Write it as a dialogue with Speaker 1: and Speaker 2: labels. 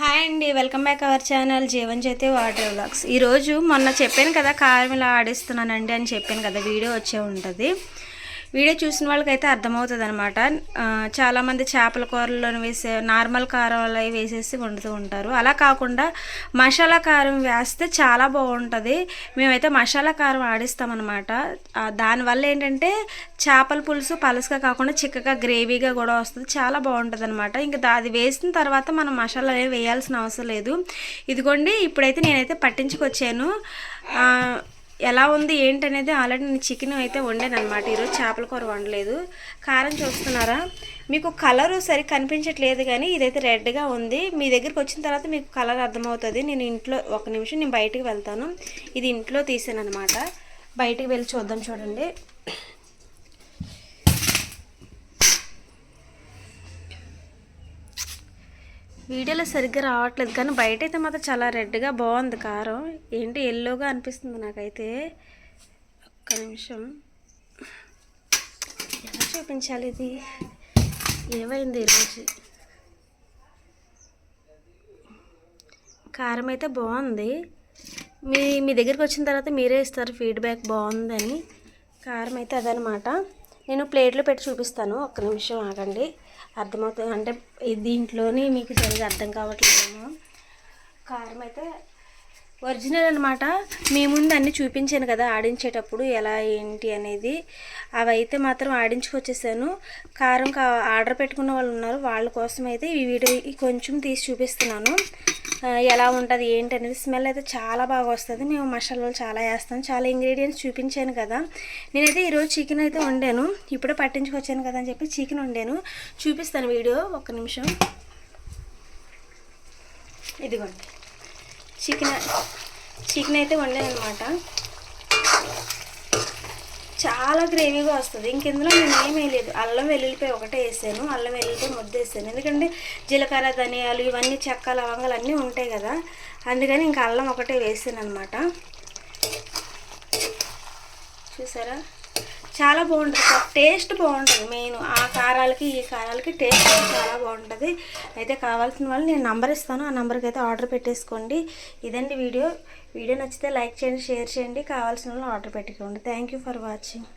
Speaker 1: Hi అండి welcome back our channel Jeevan Jyothi water vlogs. ఈరోజు మొన్న చెప్పాను కదా కారం ఇలా ఆడిస్తున్నానండి అని చెప్పాను కదా వీడియో వచ్చే ఉంటుంది. వీడియో చూసిన వాళ్ళకైతే అర్థమవుతుంది అనమాట చాలామంది చేపల కూరల్లో వేసే నార్మల్ కారం అలా వేసేసి వండుతూ ఉంటారు. అలా కాకుండా మసాలా కారం వేస్తే చాలా బాగుంటుంది. మేమైతే మసాలా కారం ఆడిస్తామన్నమాట. దానివల్ల ఏంటంటే చేపల పులుసు పలుసుగా కాకుండా చిక్కగా గ్రేవీగా కూడా వస్తుంది. చాలా బాగుంటుంది అనమాట ఇంకా అది వేసిన తర్వాత మనం మసాలా అనేవి వేయాల్సిన అవసరం లేదు. ఇదిగోండి ఇప్పుడైతే నేనైతే పట్టించుకొచ్చాను. ఎలా ఉంది ఏంటనేది ఆల్రెడీ నేను చికెన్ అయితే వండాను అనమాట ఈరోజు చేపల కూర వండలేదు. కారం చూస్తున్నారా? మీకు కలరు సరి కనిపించట్లేదు కానీ ఇదైతే రెడ్గా ఉంది. మీ దగ్గరికి వచ్చిన తర్వాత మీకు కలర్ అర్థమవుతుంది. నేను ఇంట్లో ఒక నిమిషం నేను బయటికి వెళ్తాను. ఇది ఇంట్లో తీసాను అనమాట బయటికి వెళ్ళి చూద్దాం చూడండి. వీడియోలో సరిగ్గా రావట్లేదు కానీ బయట అయితే మాత్రం చాలా రెడ్గా బాగుంది కారం. ఏంటి ఎల్లోగా అనిపిస్తుంది నాకైతే? ఒక్క నిమిషం. ఎలా చూపించాలి ఇది? ఏమైంది ఈరోజు? కారం అయితే బాగుంది. మీ మీ దగ్గరికి వచ్చిన తర్వాత మీరే ఇస్తారు ఫీడ్బ్యాక్ బాగుందని. కారం అయితే అదనమాట. నేను ప్లేట్లో పెట్టి చూపిస్తాను. ఒక్క నిమిషం ఆగండి. అర్థమవుతుంది. అంటే దీంట్లోనే మీకు సరిగా అర్థం కావట్లేదేమో. కారం అయితే ఒరిజినల్ అనమాట మీ ముందు అన్నీ చూపించాను కదా ఆడించేటప్పుడు ఎలా ఏంటి అనేది. అవి అయితే మాత్రం ఆడించుకొచ్చేసాను. కారం కా ఆర్డర్ పెట్టుకున్న వాళ్ళు ఉన్నారు. వాళ్ళ కోసం అయితే ఈ వీడియో కొంచెం తీసి చూపిస్తున్నాను. ఎలా ఉంటుంది ఏంటి అనేది స్మెల్ అయితే చాలా బాగా వస్తుంది. మేము మసాలాలు చాలా వేస్తాం చాలా ఇంగ్రీడియంట్స్ చూపించాను కదా. నేనైతే ఈరోజు చికెన్ అయితే వండాను. ఇప్పుడే పట్టించుకొచ్చాను కదా అని చెప్పి చికెన్ వండాను. చూపిస్తాను వీడియో. ఒక్క నిమిషం. ఇదిగోండి. చికెన్ చికెన్ అయితే వండాను అనమాట చాలా గ్రేవీగా వస్తుంది. ఇంకెందులో నేను ఏం వేయలేదు అల్లం వెల్లుల్లిపాయ ఒకటే వేసాను. అల్లం వెల్లుల్లిపాయ ముద్ద వేసాను ఎందుకంటే జీలకర్ర ధనియాలు ఇవన్నీ చెక్క లవంగాలు అన్నీ ఉంటాయి కదా. అందుకని ఇంకా అల్లం ఒకటే వేసాను అనమాట చూసారా? చాలా బాగుంటుంది. టేస్ట్ బాగుంటుంది మెయిన్. ఆ కారాలకి ఈ కారాలకి టేస్ట్ చాలా బాగుంటుంది. అయితే కావాల్సిన వాళ్ళు నేను నంబర్ ఇస్తాను. ఆ నెంబర్కి అయితే ఆర్డర్ పెట్టేసుకోండి. ఇదండి వీడియో. వీడియో నచ్చితే లైక్ చేయండి షేర్ చేయండి. కావాల్సిన వాళ్ళు ఆర్డర్ పెట్టుకోండి. Thank you for watching